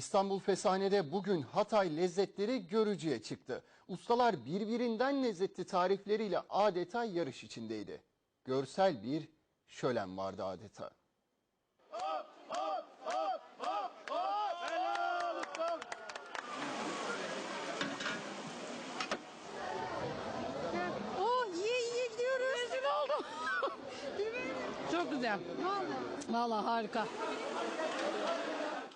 İstanbul Fesane'de bugün Hatay lezzetleri görücüye çıktı. Ustalar birbirinden lezzetli tarifleriyle adeta yarış içindeydi. Görsel bir şölen vardı adeta. Yiye yiye gidiyoruz. Rezil oldum. Çok güzel. Vallahi. Vallahi harika.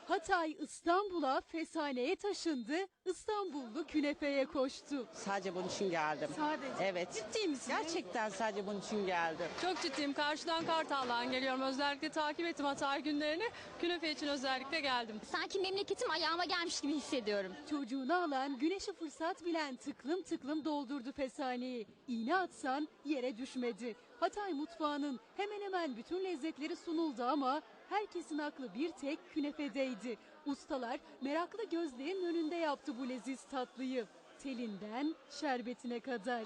Hatay İstanbul'a fesaneye taşındı, İstanbullu künefeye koştu. Sadece bunun için geldim. Sadece. Evet. Ciddi misin? Gerçekten sadece bunun için geldim. Çok ciddiyim. Karşıdan Kartal'dan geliyorum. Özellikle takip ettim Hatay günlerini. Künefe için özellikle geldim. Sanki memleketim ayağıma gelmiş gibi hissediyorum. Çocuğunu alan, güneşi fırsat bilen tıklım tıklım doldurdu fesaneyi. İğne atsan yere düşmedi. Hatay mutfağının hemen hemen bütün lezzetleri sunuldu ama herkesin aklı bir tek künefedeydi. Ustalar meraklı gözlerin önünde yaptı bu leziz tatlıyı. Telinden şerbetine kadar.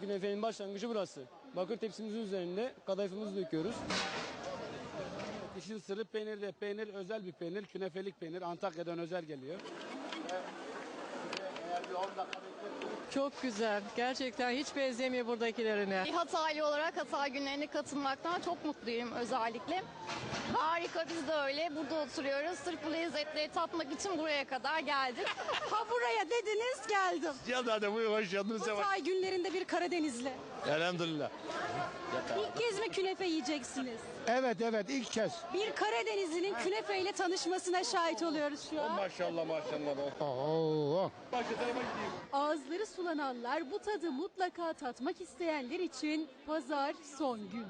Künefenin başlangıcı burası. Bakır tepsimizin üzerinde kadayıfımızı döküyoruz. İşin sırrı peynirde. Peynir özel bir peynir. Künefelik peynir. Antakya'dan özel geliyor. Çok güzel. Gerçekten hiç benzemiyor buradakilerine. Bir Hataylı olarak Hatay günlerine katılmaktan çok mutluyum özellikle. Harika biz de öyle. Burada oturuyoruz. Sırf bu lezzetleri tatmak için buraya kadar geldik. Ha buraya dediniz geldim. Geldi hadi buyur hoş geldiniz. Hatay günlerinde bir Karadenizli. Elhamdülillah. Künefe yiyeceksiniz? Evet evet ilk kez. Bir Karadenizlinin künefeyle tanışmasına şahit oluyoruz şu an. Maşallah maşallah. Oo. Ağızları sulananlar bu tadı mutlaka tatmak isteyenler için pazar son gün.